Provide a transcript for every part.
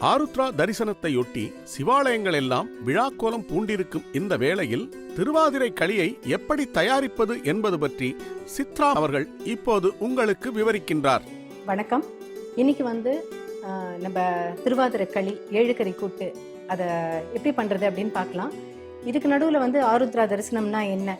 ஆருத்ரா தரிசனத்தையொட்டி சிவாலயங்கள் எல்லாம் விழாக்கோலம் பூண்டிருக்கும் இந்த வேளையில் திருவாதிரை களியை எப்படி தயாரிப்பது என்பது பற்றி சித்ரா அவர்கள் இப்போது உங்களுக்கு விவரிக்கின்றார். வணக்கம். இன்னைக்கு வந்து ஆஹ், நம்ம திருவாதிரை களி ஏழுக்கறி கூட்டு அதை எப்படி பண்ணுறது அப்படின்னு பார்க்கலாம். இதுக்கு நடுவில் வந்து ஆருத்ரா தரிசனம்னா என்ன?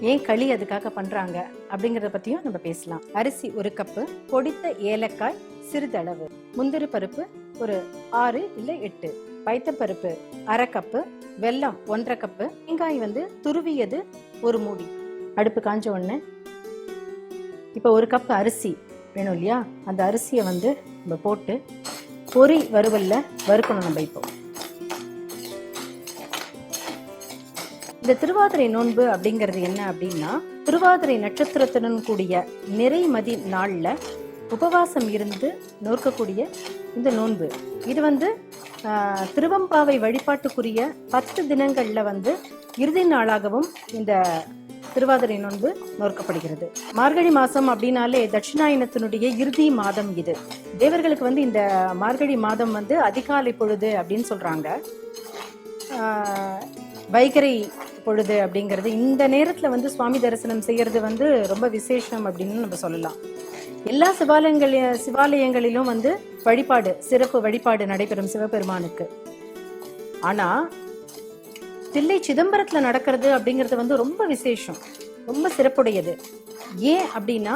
ஏன் களி அதுக்காக பண்ணுறாங்க அப்படிங்கிறத பற்றியும் நம்ம பேசலாம். அரிசி ஒரு கப்பு பொடித்த ஏலக்காய் சிறிதளவு முந்திரி பருப்பு ஒரு ஆறு இல்லை எட்டு. பைத்தப்பருப்பு அரை கப்பு வெல்லம் ஒன்றரை கப்பு வெங்காயம் வந்து துருவியது ஒரு மூடி. அடுப்பு காஞ்ச உடனே இப்போ ஒரு கப் அரிசி வேணும் இல்லையா? அந்த அரிசியை வந்து நம்ம போட்டு பொரி வறுவல்ல வறுக்கணும் நம்ம இப்போ. இந்த திருவாதிரை நோன்பு அப்படிங்கிறது என்ன அப்படின்னா திருவாதிரை நட்சத்திரத்துடன் கூடிய நிறைமதி நாள்ல உபவாசம் இருந்து நோக்கக்கூடிய இந்த நோன்பு. இது வந்து திருவம்பாவை வழிபாட்டுக்குரிய பத்து தினங்களில் வந்து இறுதி நாளாகவும் இந்த திருவாதிரை நோன்பு நோக்கப்படுகிறது. மார்கழி மாதம் அப்படின்னாலே தட்சிணாயனத்தினுடைய இறுதி மாதம் இது. தேவர்களுக்கு வந்து இந்த மார்கழி மாதம் வந்து அதிகாலை பொழுது அப்படின்னு சொல்கிறாங்க வைகரை பொழுது அப்படிங்கிறது இந்த நேரத்தில் வந்து சுவாமி தரிசனம் செய்யறது வந்து ரொம்ப விசேஷம் அப்படின்னு நம்ம சொல்லலாம். எல்லா சிவாலயங்கள சிவாலயங்களிலும் வந்து வழிபாடு சிறப்பு வழிபாடு நடைபெறும் சிவபெருமானுக்கு. ஆனா தில்லை சிதம்பரத்துல நடக்கிறது அப்படிங்கிறது வந்து ரொம்ப விசேஷம். ரொம்ப சிறப்புடையது. ஏன் அப்படின்னா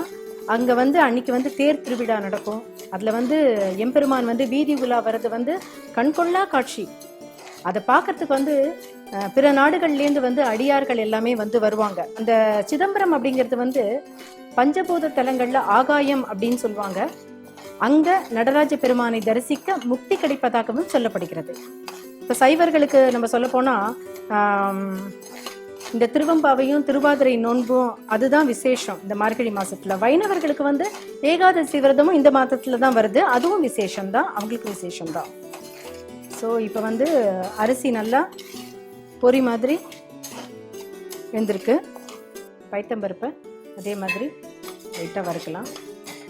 அங்க வந்து அன்னைக்கு வந்து தேர் திருவிழா நடக்கும். அதுல வந்து எம்பெருமான் வந்து வீதி உலா வர்றது வந்து கண்கொள்ளா காட்சி. அதை பார்க்கறதுக்கு வந்து பிற நாடுகள்லேருந்து வந்து அடியார்கள் எல்லாமே வந்து வருவாங்க. அந்த சிதம்பரம் அப்படிங்கிறது வந்து பஞ்சபூத தலங்கள்ல ஆகாயம் அப்படின்னு சொல்லுவாங்க. அங்க நடராஜ பெருமானை தரிசிக்க முக்தி கிடைப்பதாகவும் சொல்லப்படுகிறது. இப்போ சைவர்களுக்கு நம்ம சொல்ல போனா இந்த திருவம்பாவையும் திருவாதிரை நோன்பும் அதுதான் விசேஷம் இந்த மார்கழி மாசத்துல. வைணவர்களுக்கு வந்து ஏகாதசி விரதமும் இந்த மாதத்துல தான் வருது. அதுவும் விசேஷம் தான் அவங்களுக்கு விசேஷம் தான் ஸோ இப்போ வந்து அரிசி நல்லா பொறி மாதிரி வெந்திருக்கு. பைத்தம்பருப்பை. அதே மாதிரி லைட்டாக வறுக்கலாம்.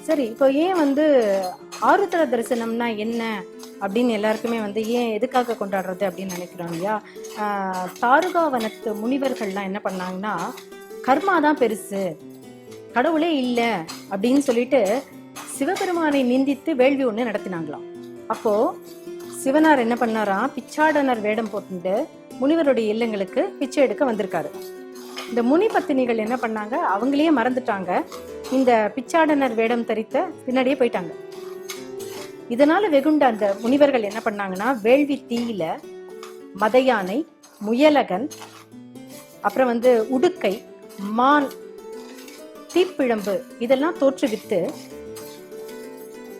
சரி இப்போ ஏன் வந்து ஆருத்ர தரிசனம்னா என்ன? அப்படின்னு எல்லாருக்குமே வந்து ஏன் எதுக்காக கொண்டாடுறது அப்படின்னு நினைக்கிறோம் இல்லையா? தாருகாவனத்து முனிவர்கள்லாம் என்ன பண்ணாங்கன்னா கர்மா தான் பெருசு கடவுளே இல்லை அப்படின்னு சொல்லிட்டு சிவபெருமானை நிந்தித்து வேள்வி ஒன்று நடத்தினாங்களாம். அப்போ சிவனார் என்ன பண்ணாராம்? பிச்சாடனர் வேடம் போட்டுட்டு முனிவருடைய இல்லங்களுக்கு பிச்சை எடுக்க வந்திருக்காரு. இந்த முனி பத்தினிகள் என்ன பண்ணாங்க? அவங்களையே மறந்துட்டாங்க. இந்த பிச்சாடனர் வேடம் தரித்த பின்னாடியே போயிட்டாங்க. இதனால வெகுண்ட அந்த முனிவர்கள் என்ன பண்ணாங்கன்னா வேள்வி தீயில மதயானை முயலகன் அப்புறம் வந்து உடுக்கை மான் தீப்பிழம்பு இதெல்லாம் தோற்றுவித்து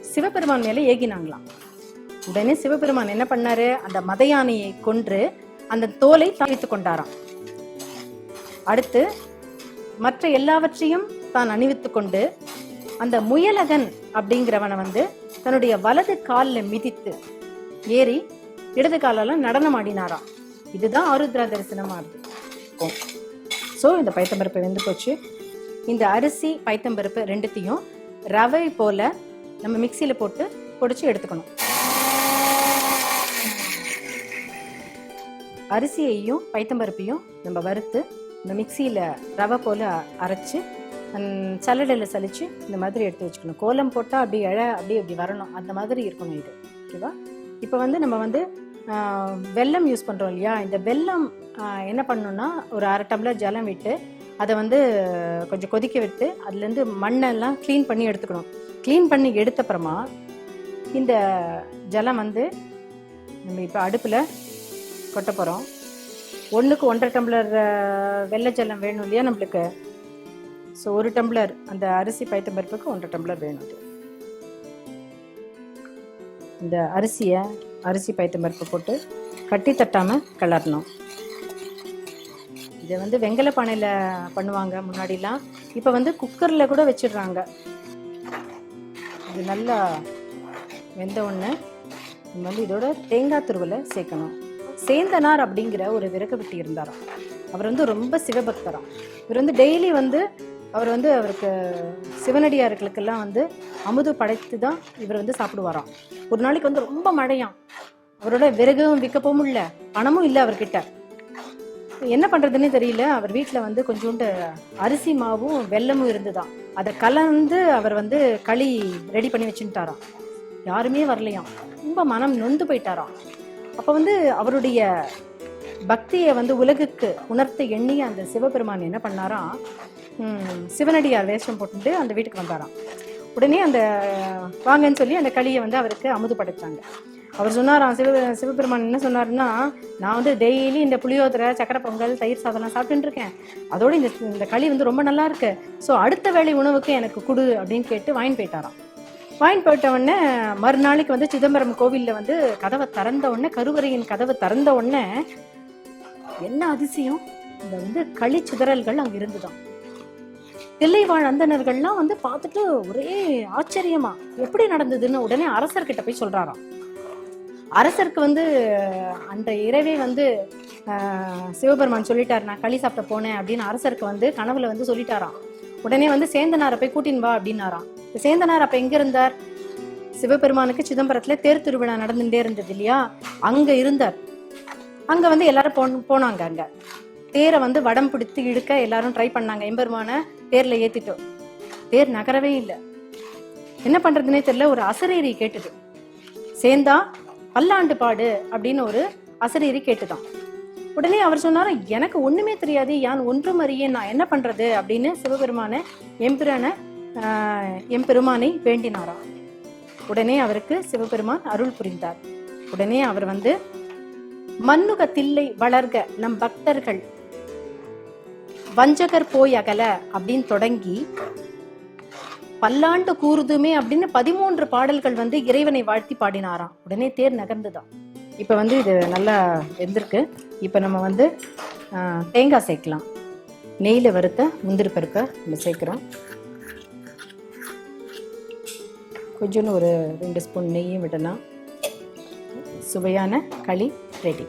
சிவபெருமான் மேல ஏகினாங்களாம். உடனே சிவபெருமான் என்ன பண்ணாரு? அந்த மத யானையை கொன்று அந்த தோலை தாவித்துக் கொண்டாராம். அடுத்து மற்ற எல்லாவற்றையும் தான் அணிவித்து கொண்டு அந்த முயலகன் அப்படிங்கிறவனை வந்து தன்னுடைய வலது காலில் மிதித்து ஏறி இடது காலால நடனம் ஆடினாராம். இதுதான் ஆருத்ரா தரிசனமா இருக்கும் ஸோ இந்த பைத்தம்பருப்பு வெந்து போச்சு. இந்த அரிசி பைத்தம்பருப்பு ரெண்டுத்தையும் ரவை போல நம்ம மிக்சியில போட்டு பொடிச்சு எடுத்துக்கணும். அரிசியையும் பைத்தம்பருப்பையும் நம்ம வறுத்து இந்த மிக்சியில் ரவை போல் அரைச்சி சல்லடையில் சலிச்சு இந்த மாதிரி எடுத்து வச்சுக்கணும். கோலம் போட்டால் அப்படியே இழ அப்படியே இப்படி வரணும். அந்த மாதிரி இருக்கணும் இது. ஓகேவா? இப்போ வந்து நம்ம வந்து வெல்லம் யூஸ் பண்ணுறோம் இல்லையா? இந்த வெல்லம் என்ன பண்ணணும்னா ஒரு அரை டம்ளர் ஜலம் விட்டு அதை வந்து கொஞ்சம் கொதிக்க விட்டு அதுலேருந்து மண்ணெல்லாம் க்ளீன் பண்ணி எடுத்துக்கணும். க்ளீன் பண்ணி எடுத்தப்புறமா இந்த ஜலம் வந்து நம்ம இப்போ அடுப்பில் கொட்ட போகிறோம் ஒன்றுக்கு ஒன்றரை டம்ளர் வெள்ளைச்சல்லம் வெள்ளை ஜலம் வேணும் இல்லையா நம்மளுக்கு? ஸோ ஒரு டம்ளர் அந்த அரிசி பைத்த பருப்புக்கு ஒன்றரை டம்ளர் வேணும். அது இந்த அரிசியை அரிசி பைத்த பருப்பு போட்டு கட்டி தட்டாமல் கிளறணும். இதை வந்து வெங்கல பானையில் பண்ணுவாங்க முன்னாடிலாம். இப்போ வந்து குக்கரில் கூட வச்சிடுறாங்க. இது நல்லா வெந்த ஒன்று நம்ம வந்து இதோட தேங்காய் துருவலை சேர்க்கணும். சேந்தனார் அப்படிங்கிற ஒரு விறகு வெட்டி இருந்தாராம். அவர் வந்து ரொம்ப சிவபக்தராம். இவர் வந்து டெய்லி வந்து அவர் வந்து அவருக்கு சிவனடியார்களுக்கெல்லாம் வந்து அமுது படைத்து தான் இவர் வந்து சாப்பிடுவாராம். ஒரு நாளைக்கு வந்து ரொம்ப மழையாம். அவரோட விறகும் விற்கவும் இல்லை பணமும் இல்லை அவர்கிட்ட. என்ன பண்ணுறதுன்னு தெரியல. அவர் வீட்டில் வந்து கொஞ்சோண்டு அரிசி மாவும் வெல்லமும் இருந்துதான் அதை கலந்து அவர் வந்து களி ரெடி பண்ணி வச்சுட்டாராம். யாருமே வரலையாம். ரொம்ப மனம் நொந்து போயிட்டாராம். அப்போ வந்து அவருடைய பக்தியை வந்து உலகுக்கு உணர்த்த எண்ணிய அந்த சிவபெருமான் என்ன பண்ணாராம் சிவனடியார் வேஷம் போட்டுட்டு அந்த வீட்டுக்கு வந்தாராம். உடனே அந்த வாங்கன்னு சொல்லி அந்த களியை வந்து அவருக்கு அமுது படைச்சாங்க அவர் சொன்னாராம் சிவ சிவபெருமான் என்ன சொன்னாருன்னா நான் வந்து டெய்லி இந்த புளியோதரை சக்கரை பொங்கல் தயிர் சாதம்லாம் சாப்பிட்டுட்டு இருக்கேன். அதோடு இந்த இந்த களி வந்து ரொம்ப நல்லா இருக்கு. ஸோ அடுத்த வேலை உணவுக்கு எனக்கு கொடு அப்படின்னு கேட்டு வாங்கி போயிட்டாராம். வாங்கி போயிட்ட உடனே மறுநாளைக்கு வந்து சிதம்பரம் கோவிலில் வந்து கதவை திறந்த உடனே கருவறையின் கதவை திறந்த உடனே என்ன அதிசயம்? இந்த வந்து களி சிதறல்கள் அங்க இருந்துதான். தில்லைவாழ் அந்தனர்கள்லாம் வந்து பார்த்துட்டு ஒரே ஆச்சரியமா எப்படி நடந்ததுன்னு உடனே அரசர்கிட்ட போய் சொல்றாராம். அரசருக்கு வந்து அந்த இரவே வந்து சிவபெருமான் சொல்லிட்டார் நான் களி சாப்பிட்ட போனேன் அப்படின்னு அரசருக்கு வந்து கனவுல வந்து சொல்லிட்டாராம். உடனே வந்து சேந்தனாரை போய் கூட்டின்னு வா அப்படின்னாராம். சேந்தனார் அப்ப எங்க இருந்தார்? சிவபெருமானுக்கு சிதம்பரத்துல தேர் திருவிழா நடந்துட்டே இருந்தது இல்லையா? அங்க இருந்தார். அங்க வந்து எல்லாரும் போ போனாங்க அங்க. தேரை வந்து வடம் பிடித்து இழுக்க எல்லாரும் ட்ரை பண்ணாங்க. எம்பெருமான தேர்ல ஏத்திட்டோம். தேர் நகரவே இல்லை. என்ன பண்றதுன்னே தெரியல ஒரு அசரேரி கேட்டுது. சேந்தா பல்லாண்டு பாடு அப்படின்னு ஒரு அசரேரி கேட்டுதான். உடனே அவர் சொன்னாரு எனக்கு ஒண்ணுமே தெரியாது யான் ஒன்றும் அறியே நான் என்ன பண்றது? அப்படின்னு சிவபெருமான எம்பிரான ஆஹ், எம்பெருமானை வேண்டினாராம் உடனே அவருக்கு சிவபெருமான் அருள் புரிந்தார். உடனே அவர் வந்து மன்னுக தில்லை வளர்க நம் பக்தர்கள் வஞ்சகர் போய் அகல அப்படின்னு தொடங்கி பல்லாண்டு கூறுதுமே அப்படின்னு பதிமூன்று பாடல்கள் வந்து இறைவனை வாழ்த்தி பாடினாராம். உடனே தேர் நகர்ந்துதான். இப்போ வந்து இது நல்லா வெந்திருக்கு. இப்போ நம்ம வந்து தேங்காய் சேர்க்கலாம். நெய்யில் வறுத்த முந்திரி பருப்பை நம்ம சேர்க்குறோம். கொஞ்சோன்னு ஒரு ரெண்டு ஸ்பூன் நெய்யும் விடலாம். சுவையான களி ரெடி